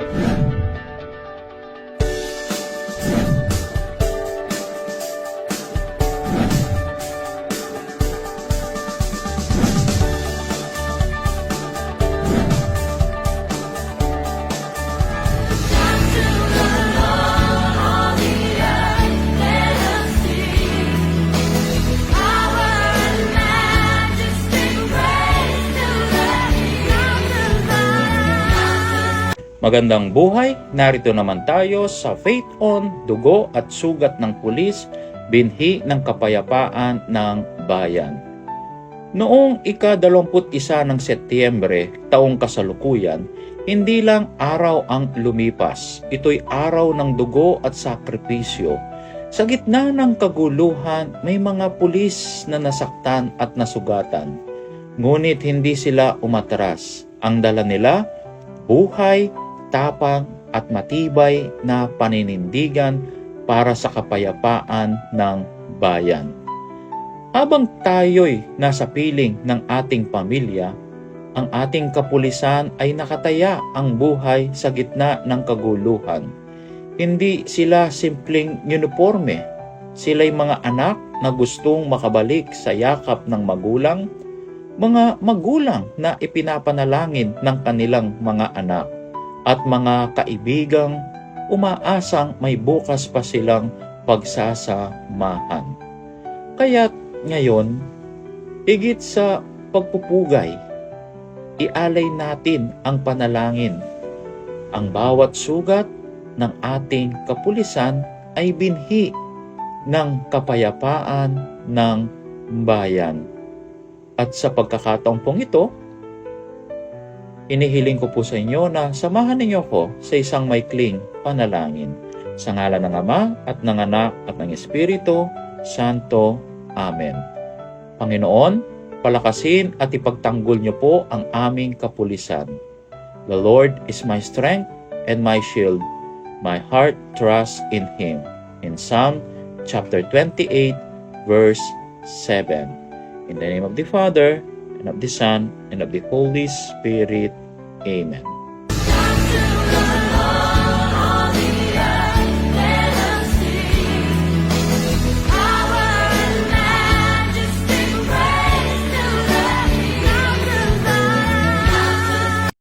Yeah. Magandang buhay, narito naman tayo sa Faith On, Dugo at Sugat ng Pulis, Binhi ng Kapayapaan ng Bayan. Noong ika-21 ng Setyembre, taong kasalukuyan, hindi lang araw ang lumipas, ito'y araw ng dugo at sakripisyo. Sa gitna ng kaguluhan, may mga pulis na nasaktan at nasugatan. Ngunit hindi sila umatras. Ang dala nila, buhay, tapang at matibay na paninindigan para sa kapayapaan ng bayan. Habang tayo'y nasa piling ng ating pamilya, ang ating kapulisan ay nakataya ang buhay sa gitna ng kaguluhan. Hindi sila simpleng uniforme. Sila'y mga anak na gustong makabalik sa yakap ng magulang, mga magulang na ipinapanalangin ng kanilang mga anak, at mga kaibigang umaasang may bukas pa silang pagsasamahan. Kaya't ngayon, higit sa pagpupugay, ialay natin ang panalangin. Ang bawat sugat ng ating kapulisan ay binhi ng kapayapaan ng bayan. At sa pagkakataong pong ito, inihiling ko po sa inyo na samahan ninyo ko sa isang maikling panalangin. Sa ngala ng Ama at ng Anak at ng Espiritu Santo. Amen. Panginoon, palakasin at ipagtanggol niyo po ang aming kapulisan. The Lord is my strength and my shield. My heart trusts in Him. In Psalm chapter 28, verse 7. In the name of the Father, and of the Son, and of the Holy Spirit. Amen.